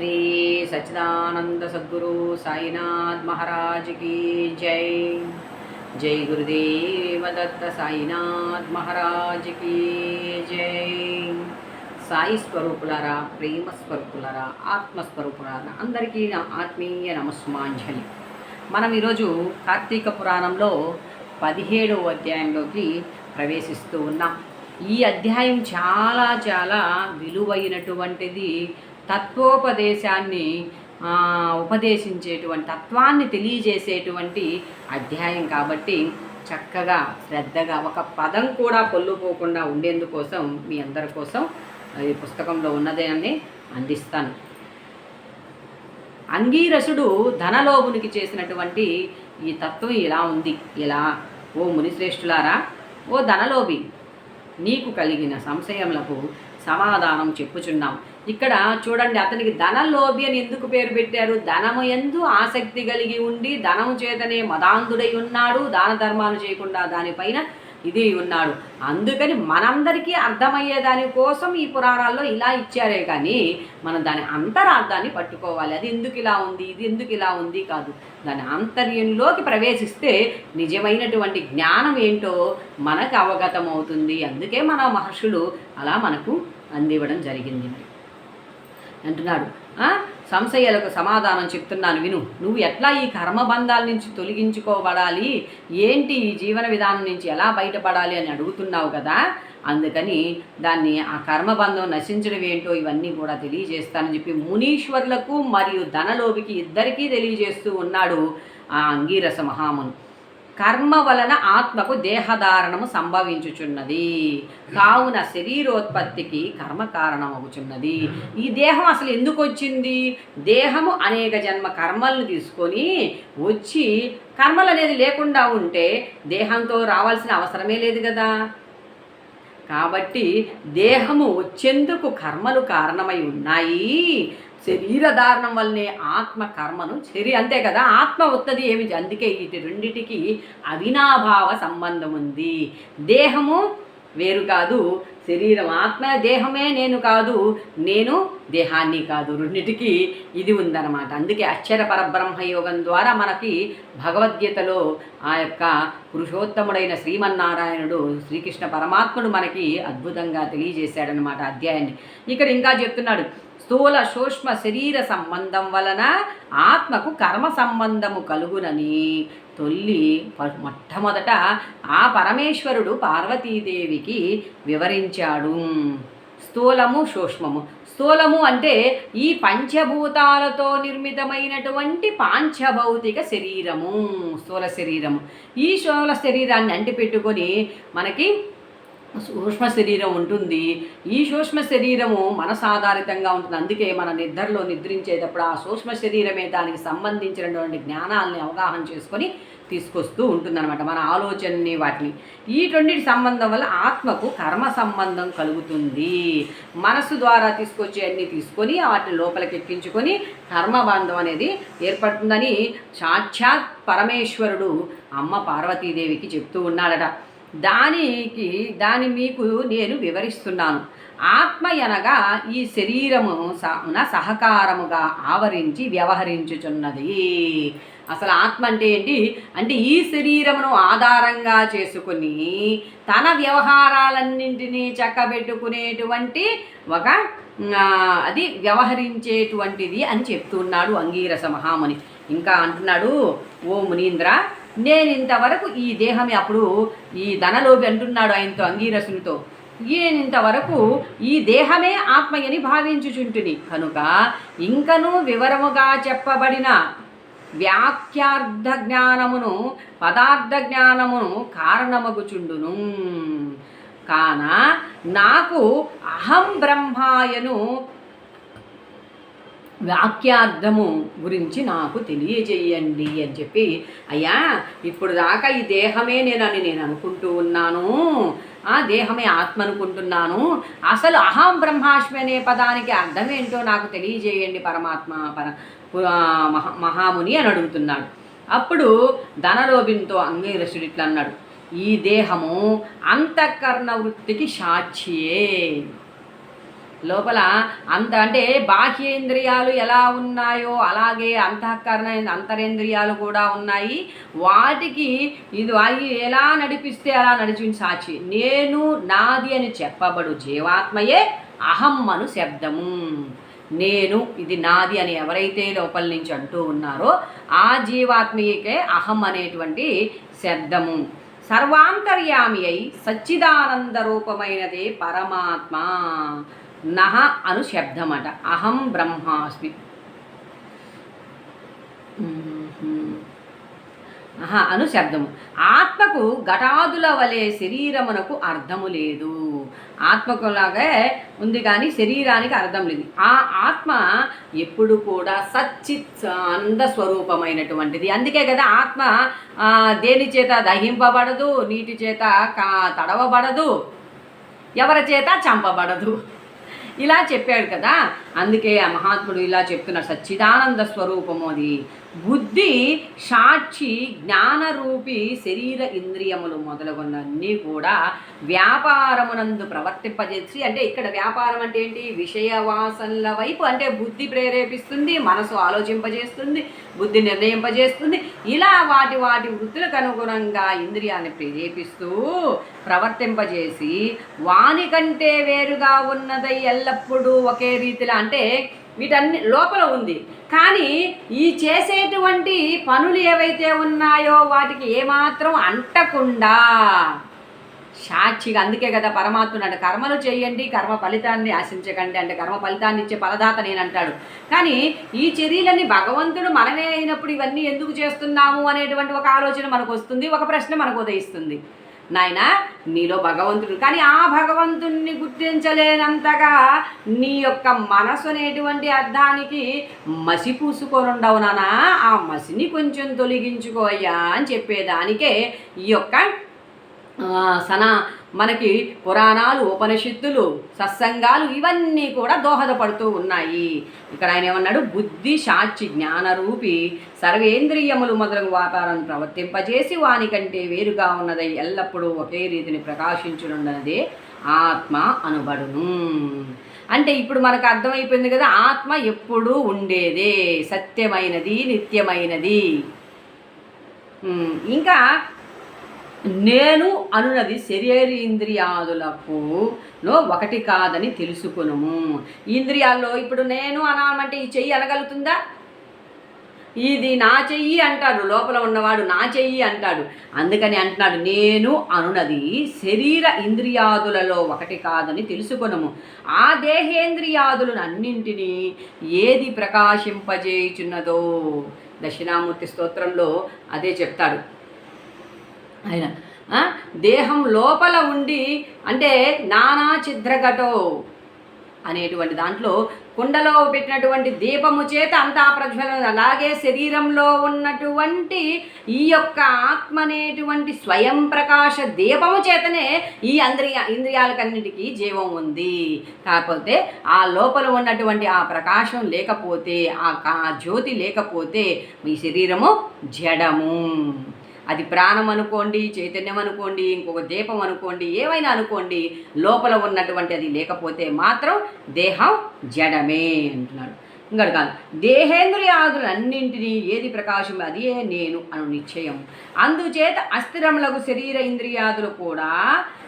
శ్రీ సచ్చిదానంద సద్గురు సాయినాథ్ మహారాజ్ కీ జై. జై గురుదేవ దత్త సాయినాథ్ మహారాజ్ కీ జై. సాయి స్వరూపులరా ప్రేమ స్వరూపులరా ఆత్మస్వరూపులరా అందరికీ నా ఆత్మీయ నమస్మాంజలి మనం ఈరోజు కార్తీక పురాణంలో పదిహేడవ అధ్యాయంలోకి ప్రవేశిస్తూ ఉన్నాం. ఈ అధ్యాయం చాలా చాలా విలువైనటువంటిది తత్వోపదేశాన్ని ఉపదేశించేటువంటి తత్వాన్ని తెలియజేసేటువంటి అధ్యాయం కాబట్టి చక్కగా శ్రద్ధగా ఒక పదం కూడా కొల్లుపోకుండా ఉండేందుకోసం మీ అందరి కోసం ఈ పుస్తకంలో ఉన్నదాన్ని అందిస్తాను. అంగీరసుడు ధనలోభునికి చేసినటువంటి ఈ తత్వం ఇలా ఉంది. ఇలా ఓ మునిశ్రేష్ఠులారా ఓ ధనలోభి నీకు కలిగిన సంశయములకు సమాధానం చెప్పుచున్నాం. ఇక్కడ చూడండి అతనికి ధనలోభి అని ఎందుకు పేరు పెట్టారు? ధనము ఎందు ఆసక్తి కలిగి ఉండి ధనము చేతనే మదాంధుడై ఉన్నాడు దాన ధర్మాలు చేయకుండా దానిపైన ఇది ఉన్నాడు. అందుకని మనందరికీ అర్థమయ్యే దానికోసం ఈ పురాణాల్లో ఇలా ఇచ్చారే కానీ మనం దాని అంతరార్థాన్ని పట్టుకోవాలి. అది ఎందుకు ఇలా ఉంది? ఇది ఎందుకు ఇలా ఉంది కాదు. దాని ఆంతర్యంలోకి ప్రవేశిస్తే నిజమైనటువంటి జ్ఞానం ఏంటో మనకు అవగతం అవుతుంది అందుకే మన మహర్షులు అలా మనకు అందివ్వడం జరిగింది మరి. అంటున్నాడు. సంశయాలకు సమాధానం చెప్తున్నాను విను. నువ్వు ఎట్లా ఈ కర్మబంధాల నుంచి తొలగించుకోబడాలి? ఏంటి ఈ జీవన విధానం నుంచి ఎలా బయటపడాలి అని అడుగుతున్నావు కదా? అందుకని దాన్ని ఆ కర్మబంధం నశించడం ఏంటో ఇవన్నీ కూడా తెలియజేస్తానని చెప్పి మునీశ్వరులకు మరియు ధనలోభికి ఇద్దరికీ తెలియజేస్తూ ఉన్నాడు ఆ అంగీరస మహామును. కర్మ వలన ఆత్మకు దేహధారణము సంభవించుచున్నది. కావున శరీరోత్పత్తికి కర్మ కారణమవుచున్నది. ఈ దేహం అసలు ఎందుకు వచ్చింది దేహము అనేక జన్మ కర్మలను తీసుకొని వచ్చి కర్మలు అనేది లేకుండా ఉంటే దేహంతో రావాల్సిన అవసరమే లేదు కదా. కాబట్టి దేహము వచ్చేందుకు కర్మలు కారణమై ఉన్నాయి. శరీర దారుణం వల్లనే ఆత్మ కర్మను శరీ అంతే కదా ఆత్మ వస్తుంది ఏమి అందుకే వీటి రెండిటికి అవినాభావ సంబంధం ఉంది. దేహము వేరు కాదు శరీరం ఆత్మ దేహమే నేను కాదు నేను దేహాన్ని కాదు. రెండిటికి ఇది ఉందన్నమాట. అందుకే అక్షర పరబ్రహ్మ యోగం ద్వారా మనకి భగవద్గీతలో ఆ యొక్క పురుషోత్తముడైన శ్రీమన్నారాయణుడు శ్రీకృష్ణ పరమాత్ముడు మనకి అద్భుతంగా తెలియజేశాడనమాట అధ్యాయాన్ని. ఇక్కడ ఇంకా చెప్తున్నాడు స్థూల సూక్ష్మ శరీర సంబంధం వలన ఆత్మకు కర్మ సంబంధము కలుగునని తొల్లి మొట్టమొదట ఆ పరమేశ్వరుడు పార్వతీదేవికి వివరించాడు. స్థూలము సూక్ష్మము. స్థూలము అంటే ఈ పంచభూతాలతో నిర్మితమైనటువంటి పాంచభౌతిక శరీరము స్థూల శరీరము. ఈ స్థూల శరీరాన్ని అంటిపెట్టుకొని మనకి సూక్ష్మ శరీరం ఉంటుంది. ఈ సూక్ష్మ శరీరము మనసాధారితంగా ఉంటుంది. అందుకే మన నిద్రలో నిద్రించేటప్పుడు ఆ సూక్ష్మ శరీరమే దానికి సంబంధించినటువంటి జ్ఞానాలని అవగాహన చేసుకొని తీసుకొస్తూ ఉంటుందన్నమాట మన ఆలోచనని వాటిని. ఈ సంబంధం వల్ల ఆత్మకు కర్మ సంబంధం కలుగుతుంది. మనసు ద్వారా తీసుకొచ్చే అన్ని తీసుకొని వాటిని లోపలికి ఎక్కించుకొని కర్మబంధం అనేది ఏర్పడుతుందని సాక్షాత్ పరమేశ్వరుడు అమ్మ పార్వతీదేవికి చెప్తూ ఉన్నాడట. దానికి దాని మీకు నేను వివరిస్తున్నాను. ఆత్మ అనగా ఈ శరీరము స- సహకారముగా ఆవరించి వ్యవహరించుచున్నది. అసలు ఆత్మ అంటే ఏంటి? అంటే ఈ శరీరమును ఆధారంగా చేసుకుని తన వ్యవహారాలన్నింటినీ చక్కబెట్టుకునేటువంటి ఒక అది వ్యవహరించేటువంటిది అని చెప్తున్నాడు అంగీరస మహాముని. ఇంకా అంటున్నాడు ఓ మునీంద్ర నేను ఇంతవరకు ఈ దేహమే అప్పుడు ఈ ధనలోభి అంటున్నాడు ఆయనతో అంగీరసునితో. ఈయనింతవరకు ఇంతవరకు ఈ దేహమే ఆత్మయని భావించుచుంటుని. కనుక ఇంకనూ వివరముగా చెప్పబడిన వ్యాఖ్యార్థ జ్ఞానమును పదార్థ జ్ఞానమును కారణమగుచుండును. కాన నాకు అహం బ్రహ్మాయను వాక్యార్థము గురించి నాకు తెలియజేయండి అని చెప్పి అయ్యా ఇప్పుడు దాకా ఈ దేహమే నేనని నేను అనుకుంటూ ఉన్నాను. ఆ దేహమే ఆత్మ అనుకుంటున్నాను అసలు అహం బ్రహ్మాస్మి అనే పదానికి అర్థమేంటో నాకు తెలియజేయండి పరమాత్మ పర మహా మహాముని అని అడుగుతున్నాడు. అప్పుడు ధనలోభింతో అంగీరసుడు ఇట్లా అన్నాడు ఈ దేహము అంతఃకరణ వృత్తికి సాక్షియే. లోపల అంత అంటే బాహ్యేంద్రియాలు ఎలా ఉన్నాయో అలాగే అంతఃకరణ అంతరేంద్రియాలు కూడా ఉన్నాయి. వాటికి ఇది అవి ఎలా నడిపిస్తే అలా నడిచిన సాక్షి? నేను నాది అని చెప్పబడు జీవాత్మయే అహం అను శబ్దము. నేను ఇది నాది అని ఎవరైతే లోపల నుంచి అంటూ ఉన్నారో ఆ జీవాత్మయకే అహం అనేటువంటి శబ్దము. సర్వాంతర్యామి అయి సచ్చిదానంద రూపమైనదే పరమాత్మ. నహ అను శబ్దమట. అహం బ్రహ్మాస్మి. అహ అను శబ్దము. ఆత్మకు ఘటాదుల వలె శరీరమునకు అర్థము లేదు. ఆత్మకులాగే ఉంది కానీ శరీరానికి అర్థం లేదు. ఆ ఆత్మ ఎప్పుడు కూడా సచ్చిత్ ఆనంద స్వరూపమైనటువంటిది. అందుకే కదా ఆత్మ దేని చేత దహింపబడదు నీటి చేత కా తడవబడదు ఎవరి చేత చంపబడదు. ఇలా చెప్పాడు కదా. అందుకే ఆ మహాత్ముడు ఇలా చెప్తున్నారు సచ్చిదానంద స్వరూపము అది. బుద్ధి సాక్షి జ్ఞానరూపి శరీర ఇంద్రియములు మొదలగున్నన్నీ కూడా వ్యాపారమునందు ప్రవర్తింపజేసి అంటే ఇక్కడ వ్యాపారం అంటే ఏంటి? విషయ వాసనల వైపు అంటే బుద్ధి ప్రేరేపిస్తుంది మనసు ఆలోచింపజేస్తుంది బుద్ధి నిర్ణయింపజేస్తుంది. ఇలా వాటి వాటి వృత్తులకు అనుగుణంగా ఇంద్రియాన్ని ప్రేరేపిస్తూ ప్రవర్తింపజేసి వాని కంటే వేరుగా ఉన్నదై ఎల్లప్పుడూ ఒకే రీతిలో అంటే వీటన్ని లోపల ఉంది. కానీ ఈ చేసేటువంటి పనులు ఏవైతే ఉన్నాయో వాటికి ఏమాత్రం అంటకుండా సాక్షిగా అందుకే కదా పరమాత్ముడు అంటే కర్మలు చేయండి కర్మ ఫలితాన్ని ఆశించకండి అంటే కర్మ ఫలితాన్ని ఇచ్చే ఫలదాత నేనంటాడు కానీ ఈ చర్యలన్నీ భగవంతుడు మనమే అయినప్పుడు ఇవన్నీ ఎందుకు చేస్తున్నాము అనేటువంటి ఒక ఆలోచన మనకు వస్తుంది ఒక ప్రశ్న మనకు ఉదయిస్తుంది. నాయన నీలో భగవంతుడు కానీ ఆ భగవంతుణ్ణి గుర్తించలేనంతగా నీ యొక్క మనసు అనేటువంటి అర్థానికి మసి పూసుకొని ఉండవు నానా. ఆ మసిని కొంచెం తొలగించుకోయ్యా అని చెప్పేదానికే ఈ యొక్క సనా మనకి పురాణాలు ఉపనిషత్తులు సత్సంగాలు ఇవన్నీ కూడా దోహదపడుతూ ఉన్నాయి. ఇక్కడ ఆయన ఏమన్నాడు? బుద్ధి సాక్షి జ్ఞానరూపి సర్వేంద్రియములు మొదలగు వాతావరణం ప్రవర్తింపజేసి వాని కంటే వేరుగా ఉన్నదై ఎల్లప్పుడూ ఒకే రీతిని ప్రకాశించునున్నదే ఆత్మ అనుబడును. అంటే ఇప్పుడు మనకు అర్థమైపోయింది కదా ఆత్మ ఎప్పుడూ ఉండేదే సత్యమైనది నిత్యమైనది. ఇంకా నేను అనున్నది శరీరేంద్రియాదులకు లో ఒకటి కాదని తెలుసుకునుము. ఇంద్రియాల్లో ఇప్పుడు నేను అనాలంటే ఈ చెయ్యి అనగలుగుతుందా? ఇది నా చెయ్యి అంటాడు లోపల ఉన్నవాడు నా చెయ్యి అంటాడు. అందుకని అంటున్నాడు నేను అనునది శరీర ఇంద్రియాదులలో ఒకటి కాదని తెలుసుకొనము. ఆ దేహేంద్రియాదులను అన్నింటినీ ఏది ప్రకాశింపజేయుచున్నదో దక్షిణామూర్తి స్తోత్రంలో అదే చెప్తాడు. ఆయన. దేహం లోపల ఉండి అంటే నానా చిద్రగటో అనేటువంటి దాంట్లో కుండలో పెట్టినటువంటి దీపము చేత అంతా ప్రజ్వలన అలాగే శరీరంలో ఉన్నటువంటి ఈ యొక్క ఆత్మ అనేటువంటి స్వయం ప్రకాశ దీపము చేతనే ఈ అంద్రియ ఇంద్రియాలకన్నిటికీ జీవం ఉంది. కాకపోతే ఆ లోపల ఉన్నటువంటి ఆ ప్రకాశం లేకపోతే ఆ జ్యోతి లేకపోతే మీ శరీరము జడము. అది ప్రాణం అనుకోండి చైతన్యం అనుకోండి ఇంకొక దీపం అనుకోండి ఏమైనా అనుకోండి లోపల ఉన్నటువంటి అది లేకపోతే మాత్రం దేహం జడమే అంటున్నాడు. ఇంకటి కాదు దేహేంద్రియాదులన్నింటినీ ఏది ప్రకాశం అదే నేను అను నిశ్చయం. అందుచేత అస్థిరములకు శరీర ఇంద్రియాదులు కూడా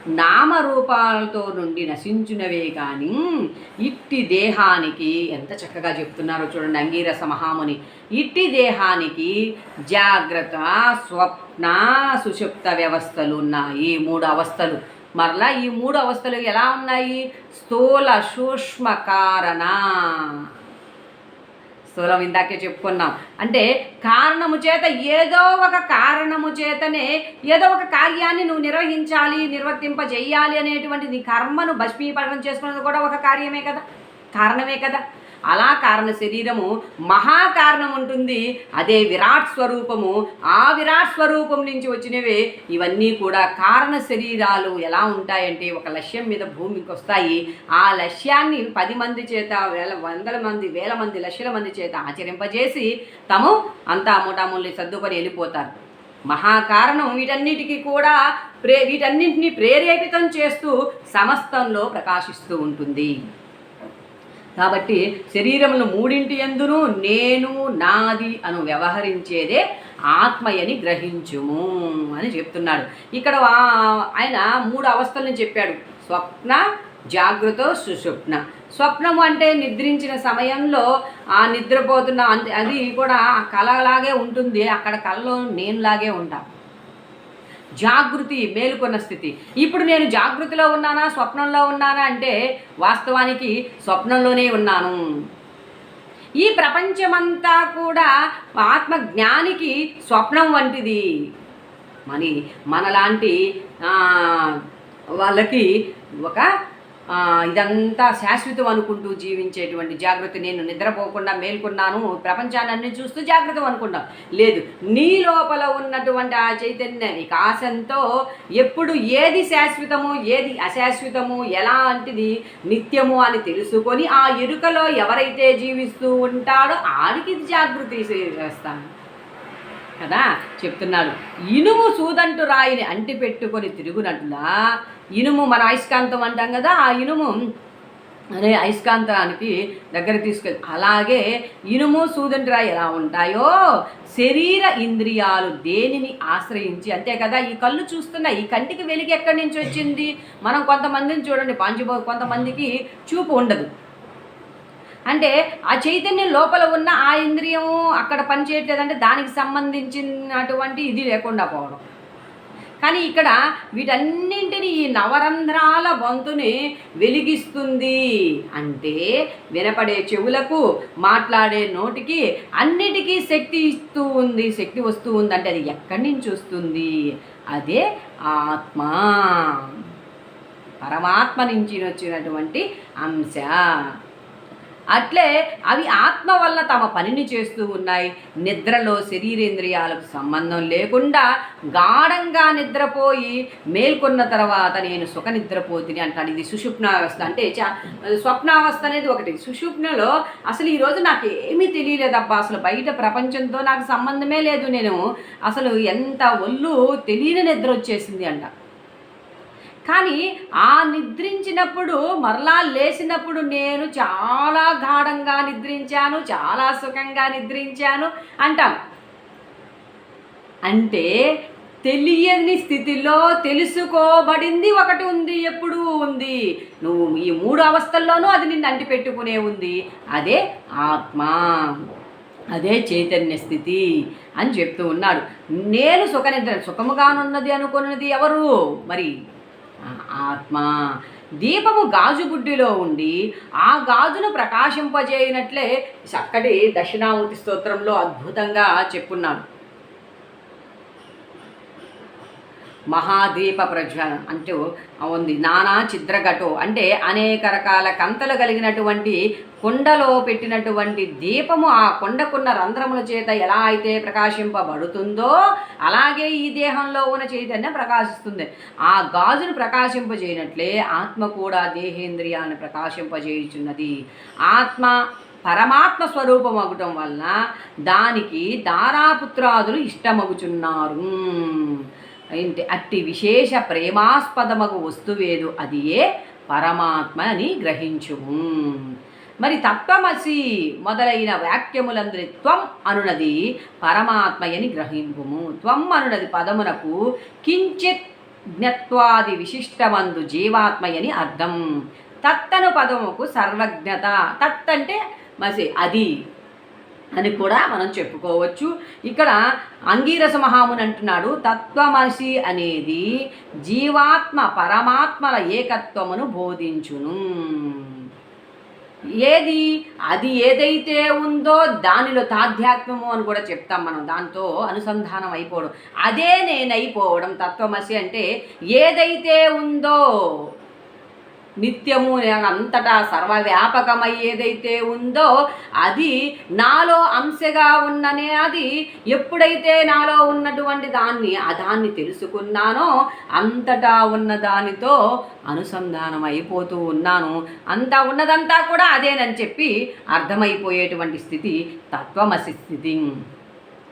నామరూపాలతో నుండి నశించునవే కానీ ఇట్టి దేహానికి ఎంత చక్కగా చెప్తున్నారో చూడండి అంగీరస మహాముని. ఇట్టి దేహానికి జాగ్రత్త స్వప్న సుషుప్త వ్యవస్థలు ఉన్నాయి. మూడు అవస్థలు. మరలా ఈ మూడు అవస్థలు ఎలా ఉన్నాయి? స్థూల సూక్ష్మ కారణ. స్థూలం ఇందాకే చెప్పుకున్నాం. అంటే కారణము చేత ఏదో ఒక కారణము చేతనే ఏదో ఒక కార్యాన్ని నువ్వు నిర్వహించాలి నిర్వర్తింప అనేటువంటి నీ కర్మను భస్మీపడడం చేసుకున్నది కూడా ఒక కార్యమే కదా? కారణమే కదా? అలా కారణ శరీరము మహాకారణం ఉంటుంది అదే విరాట్ స్వరూపము. ఆ విరాట్ స్వరూపం నుంచి వచ్చినవే ఇవన్నీ కూడా కారణ శరీరాలు ఎలా ఉంటాయంటే ఒక లక్ష్యం మీద భూమికి వస్తాయి. ఆ లక్ష్యాన్ని పది మంది చేత వేల వందల మంది వేల మంది లక్షల మంది చేత ఆచరింపజేసి తము అంతా మూటాముల్ని సర్దుకొని వెళ్ళిపోతారు. మహాకారణం వీటన్నిటికీ కూడా ప్రే వీటన్నింటినీ ప్రేరేపితం చేస్తూ సమస్తంలో ప్రకాశిస్తూ ఉంటుంది. కాబట్టి శరీరమును మూడింటి ఎందును నేను నాది అను వ్యవహరించేదే ఆత్మయని గ్రహించుము అని చెప్తున్నాడు. ఇక్కడ ఆయన మూడు అవస్థలను చెప్పాడు. స్వప్న జాగ్రత్త సుషుప్న స్వప్నము అంటే నిద్రించిన సమయంలో ఆ నిద్రపోతున్న అది కూడా కలలాగే ఉంటుంది. అక్కడ కలలో నేనులాగే ఉంటాను జాగృతి మేలుకొన్న స్థితి. ఇప్పుడు నేను జాగృతిలో ఉన్నానా స్వప్నంలో ఉన్నానా అంటే వాస్తవానికి స్వప్నంలోనే ఉన్నాను. ఈ ప్రపంచమంతా కూడా ఆత్మ జ్ఞానికి స్వప్నం వంటిది. మరి మనలాంటి వాళ్ళకి ఒక ఇదంతా శాశ్వతం అనుకుంటూ జీవించేటువంటి జాగ్రత్త నేను నిద్రపోకుండా మేల్కొన్నాను. ప్రపంచాన్ని అన్ని చూస్తూ జాగ్రత్త అనుకున్నాం లేదు నీ లోపల ఉన్నటువంటి ఆ చైతన్య వికాసంతో ఎప్పుడు ఏది శాశ్వతము ఏది అశాశ్వతము ఎలాంటిది నిత్యము అని తెలుసుకొని ఆ ఎరుకలో ఎవరైతే జీవిస్తూ ఉంటాడో ఆడికి ఇది జాగృతి చేస్తాను. కదా? చెప్తున్నాడు. ఇనుము సూదంటు రాయిని అంటి పెట్టుకొని తిరుగునట్లా ఇనుము మన అయస్కాంతం అంటాం కదా ఆ ఇనుము అనే అయస్కాంతానికి దగ్గర తీసుకెళ్ళి అలాగే ఇనుము సూదంటు రాయి ఎలా ఉంటాయో? శరీర ఇంద్రియాలు దేనిని ఆశ్రయించి అంతే కదా ఈ కళ్ళు చూస్తున్న ఈ కంటికి వెలిగి ఎక్కడి నుంచి వచ్చింది? మనం కొంతమందిని చూడండి పాంచిబో కొంతమందికి చూపు ఉండదు. అంటే ఆ చైతన్యం లోపల ఉన్న ఆ ఇంద్రియము అక్కడ పనిచేయట్లేదంటే దానికి సంబంధించినటువంటి ఇది లేకుండా పోవడం. కానీ ఇక్కడ వీటన్నింటిని ఈ నవరంధ్రాల వంతుని వెలిగిస్తుంది. అంటే వినపడే చెవులకు మాట్లాడే నోటికి అన్నిటికీ శక్తి ఇస్తూ ఉంది శక్తి వస్తూ ఉంది అంటే అది ఎక్కడి నుంచి వస్తుంది? అదే ఆత్మ. పరమాత్మ నుంచి వచ్చినటువంటి అంశ. అట్లే అవి ఆత్మ వల్ల తమ పనిని చేస్తూ ఉన్నాయి. నిద్రలో శరీరేంద్రియాలకు సంబంధం లేకుండా గాఢంగా నిద్రపోయి మేల్కొన్న తర్వాత నేను సుఖ నిద్రపోతిని అంటాను ఇది సుషుప్నావస్థ. అంటే చా- స్వప్నావస్థ అనేది ఒకటి. సుషుప్నలో అసలు ఈరోజు నాకు ఏమీ తెలియలేదబ్బా. అసలు బయట ప్రపంచంతో నాకు సంబంధమే లేదు. నేను అసలు ఎంత ఒళ్ళు తెలియని నిద్ర వచ్చేసింది అంట. కానీ ఆ నిద్రించినప్పుడు మరలా లేచినప్పుడు నేను చాలా గాఢంగా నిద్రించాను చాలా సుఖంగా నిద్రించాను అంటాం. అంటే తెలియని స్థితిలో తెలుసుకోబడింది ఒకటి ఉంది ఎప్పుడూ ఉంది. నువ్వు ఈ మూడు అవస్థల్లోనూ అది నిన్ను అంటిపెట్టుకునే ఉంది. అదే ఆత్మ. అదే చైతన్య స్థితి అని చెప్తూ ఉన్నాడు. నేను సుఖనిద్ర సుఖముగానున్నది అనుకున్నది ఎవరు? మరి ఆత్మ. దీపము గాజు బుడ్డిలో ఉండి ఆ గాజును ప్రకాశింపజేయనట్లే చక్కటి దక్షిణామూర్తి స్తోత్రంలో అద్భుతంగా చెప్పున్నాడు. మహాదీప ప్రజ్వలనం అంటూ ఉంది. నానా చిద్రఘటో అంటే అనేక రకాల కంతలు కలిగినటువంటి కుండలో పెట్టినటువంటి దీపము ఆ కొండకున్న రంధ్రముల చేత ఎలా అయితే ప్రకాశింపబడుతుందో అలాగే ఈ దేహంలో ఉన్న చైతన్యం ప్రకాశిస్తుంది. ఆ గాజును ప్రకాశింపజేయనట్లే ఆత్మ కూడా దేహేంద్రియాన్ని ప్రకాశింపజేయుచున్నది. ఆత్మ పరమాత్మ స్వరూపం అవ్వటం వలన దానికి దారాపుత్రాదులు ఇష్టమగుచున్నారు. అట్టి విశేష ప్రేమాస్పదమగు వస్తువేదు అది ఏ పరమాత్మ అని గ్రహించుము. మరి తత్వమసి మొదలైన వాక్యములందరి త్వం అనునది పరమాత్మయని గ్రహింపుము. త్వం అనునది పదమునకు కించిత్ జ్ఞత్వాది విశిష్టమందు జీవాత్మయని అర్థం. తత్తను పదముకు సర్వజ్ఞత. తత్ అంటే మసి అది అని కూడా మనం చెప్పుకోవచ్చు. ఇక్కడ అంగీరస మహాముని అంటున్నాడు తత్వమసి అనేది జీవాత్మ పరమాత్మల ఏకత్వమును బోధించును. ఏది? అది ఏదైతే ఉందో దానిలో తాధ్యాత్మము అని కూడా చెప్తాం మనం. దాంతో అనుసంధానం అయిపోవడం. అదే నేనైపోవడం. తత్వమసి అంటే ఏదైతే ఉందో నిత్యము అంతటా సర్వవ్యాపకమై ఏదైతే ఉందో అది నాలో అంశగా ఉన్ననే అది ఎప్పుడైతే నాలో ఉన్నటువంటి దాన్ని ఆ దాన్ని తెలుసుకున్నానో అంతటా ఉన్న దానితో అనుసంధానం అయిపోతూ ఉన్నాను. అంతా ఉన్నదంతా కూడా అదేనని చెప్పి అర్థమైపోయేటువంటి స్థితి తత్వమసి స్థితి.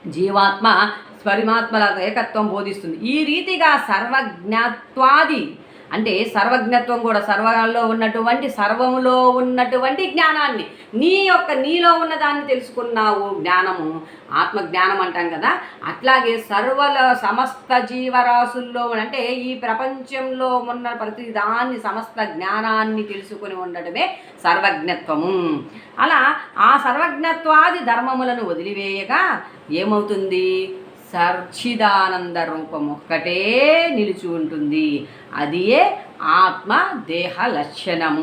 జీవాత్మ స్వరిమాత్మల ఏకత్వం బోధిస్తుంది. ఈ రీతిగా సర్వజ్ఞత్వాది అంటే సర్వజ్ఞత్వం కూడా సర్వంలో ఉన్నటువంటి సర్వములో ఉన్నటువంటి జ్ఞానాన్ని నీ యొక్క నీలో ఉన్నదాన్ని తెలుసుకున్నావు జ్ఞానము ఆత్మ జ్ఞానం అంటాం కదా. అట్లాగే సర్వల సమస్త జీవరాశుల్లో అంటే ఈ ప్రపంచంలో ఉన్న ప్రతి దాన్ని సమస్త జ్ఞానాన్ని తెలుసుకుని ఉండటమే సర్వజ్ఞత్వము. అలా ఆ సర్వజ్ఞత్వాది ధర్మములను వదిలివేయగా ఏమవుతుంది? సర్చిదానంద రూపం ఒక్కటే నిలిచి ఉంటుంది. అదియే ఆత్మ దేహ లక్షణము.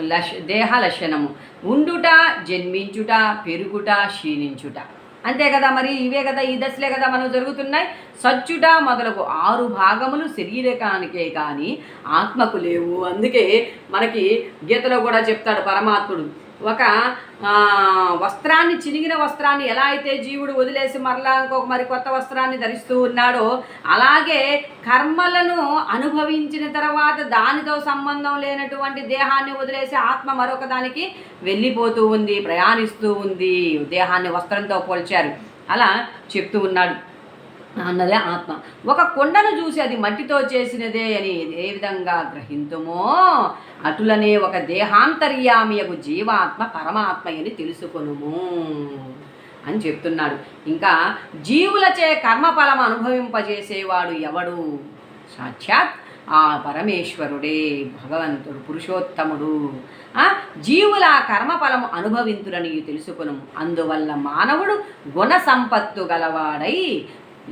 లక్ష దేహ లక్షణము. ఉండుట జన్మించుట పెరుగుట క్షీణించుట. అంతే కదా మరి? ఇవే కదా ఈ దశలే కదా మనం జరుగుతున్నాయి. సచ్చుట మొదలగు ఆరు భాగములు శరీరకానికే కానీ ఆత్మకు లేవు. అందుకే మనకి గీతలో కూడా చెప్తాడు పరమాత్ముడు. ఒక వస్త్రాన్ని చినిగిన వస్త్రాన్ని ఎలా అయితే జీవుడు వదిలేసి మరలా ఇంకొక మరి కొత్త వస్త్రాన్ని ధరిస్తూ ఉన్నాడో అలాగే కర్మలను అనుభవించిన తర్వాత దానితో సంబంధం లేనటువంటి దేహాన్ని వదిలేసి ఆత్మ మరొక దానికి వెళ్ళిపోతూ ఉంది ప్రయాణిస్తూ ఉంది. దేహాన్ని వస్త్రంతో పోల్చారు. అలా చెప్తూ ఉన్నాడు. అన్నదే ఆత్మ. ఒక కొండను చూసి అది మట్టితో చేసినదే అని ఏ విధంగా గ్రహింతుమో అటులనే ఒక దేహాంతర్యామియకు జీవాత్మ పరమాత్మ అని తెలుసుకొనుము అని చెప్తున్నాడు. ఇంకా జీవులచే కర్మఫలం అనుభవింపజేసేవాడు ఎవడు? సాక్షాత్ ఆ పరమేశ్వరుడే భగవంతుడు పురుషోత్తముడు. జీవుల కర్మఫలము అనుభవింతులని తెలుసుకును అందువల్ల మానవుడు గుణ సంపత్తు గలవాడై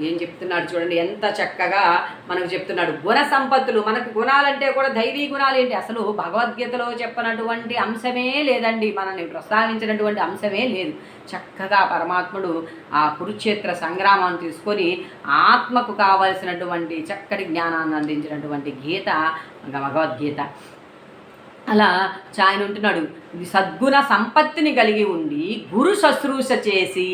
ఏం చెప్తున్నాడు చూడండి ఎంత చక్కగా మనకు చెప్తున్నాడు. గుణ సంపత్తులు మనకు గుణాలంటే కూడా దైవీ గుణాలు ఏంటి? అసలు భగవద్గీతలో చెప్పనటువంటి అంశమే లేదండి మనల్ని ప్రస్తావించినటువంటి అంశమే లేదు. చక్కగా పరమాత్ముడు ఆ కురుక్షేత్ర సంగ్రామాన్ని తీసుకొని ఆత్మకు కావలసినటువంటి చక్కటి జ్ఞానాన్ని అందించినటువంటి గీత భగవద్గీత. అలా ఆయన ఉంటున్నాడు సద్గుణ సంపత్తిని కలిగి ఉండి గురు శుశ్రూష చేసి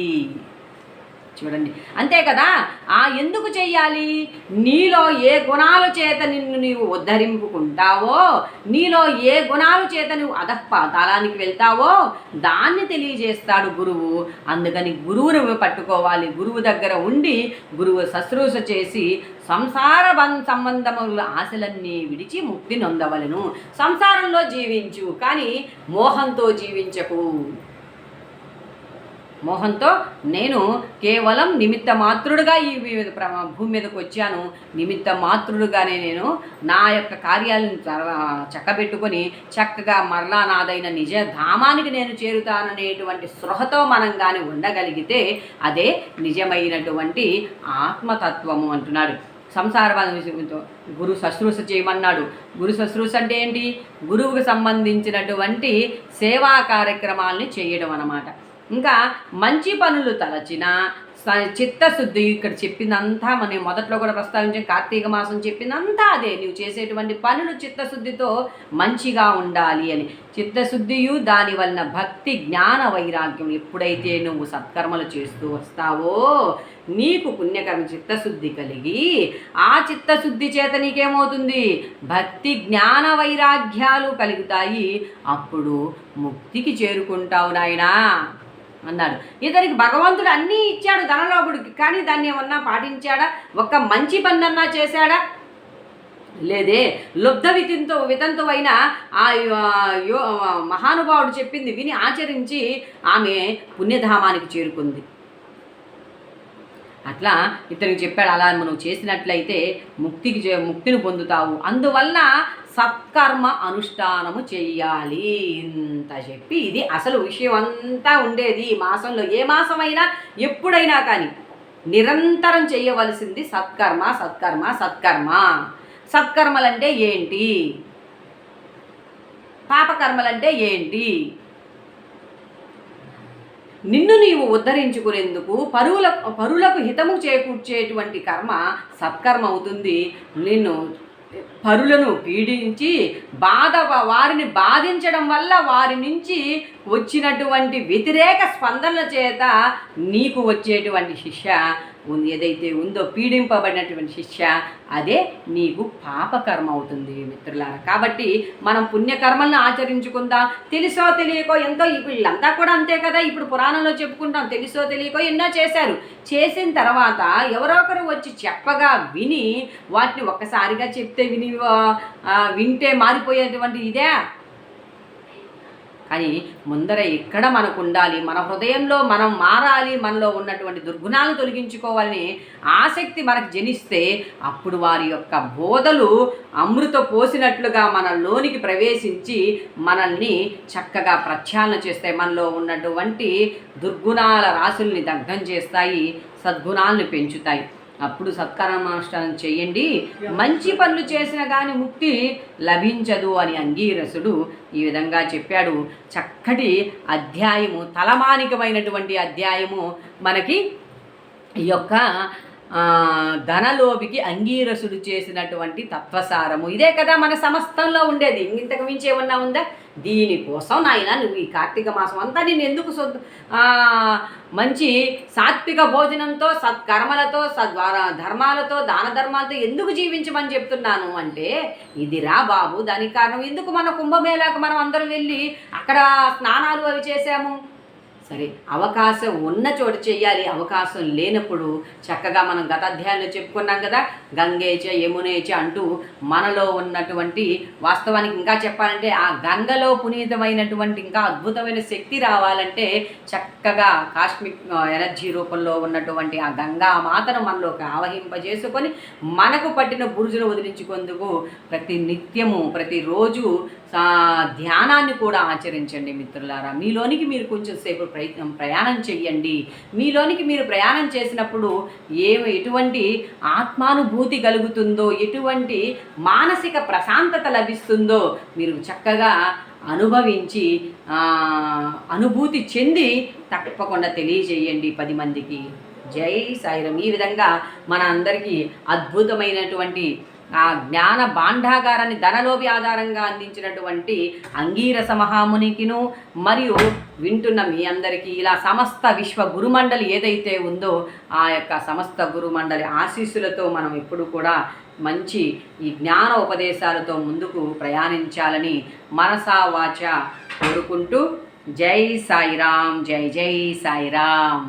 చూడండి. అంతే కదా? ఆ ఎందుకు చెయ్యాలి? నీలో ఏ గుణాలు చేత నిన్ను నీవు ఉద్ధరింపుకుంటావో నీలో ఏ గుణాలు చేత నువ్వు అధపాతాళానికి వెళ్తావో దాన్ని తెలియజేస్తాడు గురువు. అందుకని గురువును పట్టుకోవాలి. గురువు దగ్గర ఉండి గురువు శుశ్రూష చేసి సంసార సంబంధముల ఆశలన్నీ విడిచి ముక్తి నొందవలను. సంసారంలో జీవించు కానీ మోహంతో జీవించకు. మోహంతో నేను కేవలం నిమిత్త మాత్రుడుగా ఈ భూమి మీదకి వచ్చాను. నిమిత్త మాత్రుడుగానే నేను నా యొక్క కార్యాలను చక్కబెట్టుకొని చక్కగా మరలా నాదైన నిజ ధామానికి నేను చేరుతాననేటువంటి స్పృహతో మనం కానీ ఉండగలిగితే అదే నిజమైనటువంటి ఆత్మతత్వము అంటున్నాడు. సంసార గురు శుశ్రూష చేయమన్నాడు. గురు శుశ్రూష అంటే ఏంటి? గురువుకు సంబంధించినటువంటి సేవా కార్యక్రమాల్ని చేయడం అన్నమాట. ఇంకా మంచి పనులు తలచిన స- చిత్తశుద్ధి ఇక్కడ చెప్పిందంతా మనం మొదట్లో కూడా ప్రస్తావించాం. కార్తీక మాసం చెప్పిందంతా అదే. నువ్వు చేసేటువంటి పనులు చిత్తశుద్ధితో మంచిగా ఉండాలి అని. చిత్తశుద్ధియు దాని వలన భక్తి జ్ఞాన వైరాగ్యం ఎప్పుడైతే నువ్వు సత్కర్మలు చేస్తూ వస్తావో నీకు పుణ్యకర్మ చిత్తశుద్ధి కలిగి ఆ చిత్తశుద్ధి చేత నీకేమవుతుంది? భక్తి జ్ఞాన వైరాగ్యాలు కలుగుతాయి. అప్పుడు ముక్తికి చేరుకుంటావు నాయనా. అన్నాడు. ఇతనికి భగవంతుడు అన్నీ ఇచ్చాడు ధనలోకుడికి కానీ దాన్ని ఏమన్నా పాటించాడా? ఒక్క మంచి పన్నన్నా చేశాడా? లేదే. లుబ్ధ వితంతో వితంతు అయిన ఆ యో మహానుభావుడు చెప్పింది విని ఆచరించి ఆమె పుణ్యధామానికి చేరుకుంది. అట్లా ఇతనికి చెప్పాడు అలా మనం చేసినట్లయితే ముక్తికి చే- ముక్తిని పొందుతావు. అందువల్ల సత్కర్మ అనుష్ఠానము చెయ్యాలి. ఇంత చెప్పి ఇది అసలు విషయం అంతా ఉండేది ఈ మాసంలో. ఏ మాసమైనా ఎప్పుడైనా కానీ నిరంతరం చేయవలసింది సత్కర్మ సత్కర్మ సత్కర్మ. సత్కర్మలంటే ఏంటి? పాపకర్మలంటే ఏంటి? నిన్ను నీవు ఉద్ధరించుకునేందుకు పరువుల పరులకు హితము చేకూర్చేటువంటి కర్మ సత్కర్మ అవుతుంది. నిన్ను పరులను పీడించి బాధ వారిని బాధించడం వల్ల వారి నుంచి వచ్చినటువంటి వ్యతిరేక స్పందనల చేత నీకు వచ్చేటువంటి శిక్ష ఉంది ఏదైతే ఉందో పీడింపబడినటువంటి శిక్ష అదే నీకు పాపకర్మ అవుతుంది మిత్రులారా. కాబట్టి మనం పుణ్యకర్మలను ఆచరించుకుందాం. తెలుసో తెలియకో ఎంతో ఇప్పుడు వీళ్ళంతా కూడా అంతే కదా. ఇప్పుడు పురాణంలో చెప్పుకుంటాం తెలుసో తెలియకో ఎన్నో చేశారు. చేసిన తర్వాత ఎవరో ఒకరు వచ్చి చెప్పగా విని వాటిని ఒక్కసారిగా చెప్తే విని వింటే మారిపోయేటువంటి ఇదే. కానీ ముందర ఎక్కడ మనకు ఉండాలి మన హృదయంలో మనం మారాలి మనలో ఉన్నటువంటి దుర్గుణాలు తొలగించుకోవాలని ఆసక్తి మనకు జనిస్తే అప్పుడు వారి యొక్క బోధలు అమృత పోసినట్లుగా మనలోనికి ప్రవేశించి మనల్ని చక్కగా ప్రక్షాళన చేస్తాయి. మనలో ఉన్నటువంటి దుర్గుణాల రాశుల్ని దగ్ధం చేస్తాయి సద్గుణాలను పెంచుతాయి. అప్పుడు సత్కర్మానుష్ఠానం చేయండి. మంచి పనులు చేసిన కానీ ముక్తి లభించదు అని అంగీరసుడు ఈ విధంగా చెప్పాడు. చక్కటి అధ్యాయము తలమానికమైనటువంటి అధ్యాయము మనకి ఈ యొక్క ధనలోభికి అంగీరసుడు చేసినటువంటి తత్వసారము. ఇదే కదా మన సమస్తంలో ఉండేది. ఇంతకు మించి ఏమన్నా ఉందా? దీనికోసం నాయన నువ్వు ఈ కార్తీక మాసం అంతా నేను ఎందుకు మంచి సాత్విక భోజనంతో సత్కర్మలతో సద్వార ధర్మాలతో దాన ధర్మాలతో ఎందుకు జీవించమని చెప్తున్నాను అంటే ఇది రా బాబు దానికి కారణం ఎందుకు మన కుంభమేళాకు మనం అందరం వెళ్ళి అక్కడ స్నానాలు అవి చేసాము సరే అవకాశం ఉన్న చోట చేయాలి అవకాశం లేనప్పుడు చక్కగా మనం గత అధ్యాయంలో చెప్పుకున్నాం కదా గంగేచ యమునేచ అంటూ మనలో ఉన్నటువంటి వాస్తవానికి ఇంకా చెప్పాలంటే ఆ గంగలో పునీతమైనటువంటి ఇంకా అద్భుతమైన శక్తి రావాలంటే చక్కగా కాస్మిక్ ఎనర్జీ రూపంలో ఉన్నటువంటి ఆ గంగా మాతను మనలోకి ఆవహింపజేసుకొని మనకు పట్టిన బురుజులు వదిలించుకుందుకు ప్రతి నిత్యము ప్రతిరోజు ధ్యానాన్ని కూడా ఆచరించండి మిత్రులారా. మీలోనికి మీరు కొంచెం సేపు ప్రయత్నం ప్రయాణం చెయ్యండి. మీలోనికి మీరు ప్రయాణం చేసినప్పుడు ఏ ఎటువంటి ఆత్మానుభూతి కలుగుతుందో ఎటువంటి మానసిక ప్రశాంతత లభిస్తుందో మీరు చక్కగా అనుభవించి అనుభూతి చెంది తప్పకుండా తెలియజేయండి పది మందికి. జై సాయిరం ఈ విధంగా మన అందరికీ అద్భుతమైనటువంటి ఆ జ్ఞాన భాండాగారాన్ని ధనలోభి ఆధారంగా అందించినటువంటి అంగీరస మహామునికిను మరియు వింటున్న మీ అందరికీ ఇలా సమస్త విశ్వ గురుమండలి ఏదైతే ఉందో ఆ యొక్క సమస్త గురుమండలి ఆశీస్సులతో మనం ఎప్పుడు కూడా మంచి ఈ జ్ఞాన ఉపదేశాలతో ముందుకు ప్రయాణించాలని మనసా వాచ కోరుకుంటూ జై సాయిరాం జై జై సాయిరాం